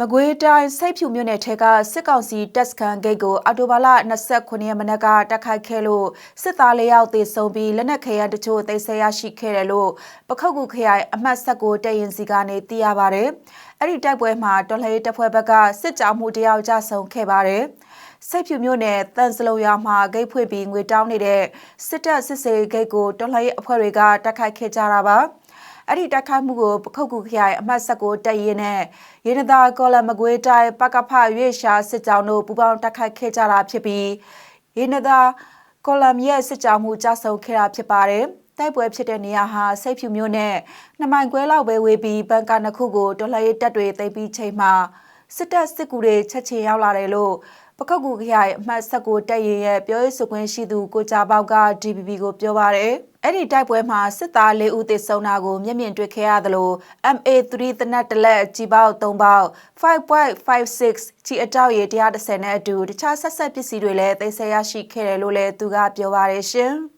မကွေးတိုင်းစိတ်ဖြူမြို့နယ်ထဲကစစ်ကောင်စီတပ်စခန်းဂိတ်ကိုအော်တိုဘာလ29ရက်မနက်ကတိုက်ခိုက်ခဲ့လို့စစ်သား၄ယောက်သေဆုံးပြီးလက်နက်ခဲယမ်းတချို့သိမ်းဆည်းရရှိခဲ့တယ်လို့ပခုတ်ကူခရိုင်အမှတ်19တပ်ရင်စီကနေသိရပါဗျ။အဲ့ဒီတိုက်ပွဲမှာတော်လှန်ရေးတပ်ဖွဲ့ဘက်ကစစ်ကြောမှုတယောက်ကြဆုံးခဲ့ပါတယ်။စိတ်ဖြူမြို့နယ်တန်စလုံရွာမှာဂိတ်ဖွင့်ပြီးငွေတောင်းနေတဲ့စစ်တပ်စစ်စေးဂိတ်ကိုတော်လှန်ရေးအဖွဲ့တွေကတိုက်ခိုက်ခဲ့ကြတာပါ။ အဲ့ဒီတိုက်ခိုက်မှုကိုပခုတ်ကူခရိုင်အမှတ်19တပ်ရင်းနဲ့ရင်းသာကော်လမကွေးတိုင်းပကဖရွေရှာစစ်ကြောင်းတို့ပူးပေါင်းတိုက်ခိုက်ခဲ့ကြတာဖြစ်ပြီးရင်းသာကော်လမ်ရဲ့စစ်ကြောင်းမှုကြဆုံခဲ့တာဖြစ်ပါတယ်တိုက်ပွဲဖြစ်တဲ့နေရာဟာစိတ်ဖြူမျိုးနဲ့နှစ်မိုင်ခွဲလောက်ပဲဝေးပြီးဘန်ကာနှစ်ခုကိုတော်လှန်ရေးတပ်တွေသိမ်းပြီးချိန်မှာစစ်တပ်စစ်ကူတွေချက်ချင်းရောက်လာတယ်လို့ပခောက်ကူခရိုင်အမှတ်19တပ်ရင်ရဲ့ပြောရေးဆိုခွင့်ရှိသူကိုကြပေါက်က DPP ကိုပြောပါရယ် အဲ့ဒီတိုက်ပွဲမှာစစ်သား၄ဦးသေဆုံးတာကိုမျက်မြင်တွေ့ခဲ့ရသလို MA3 တနက်တလက်ကြီးပေါက်3ပေါက်5.56ကြီးအတောက်ရေ130နဲ့အတူတခြားဆက်ဆက်ပစ္စည်းတွေလည်းသိမ်းဆည်းရရှိခဲ့တယ်လို့လည်းသူကပြောပါရယ်ရှင်။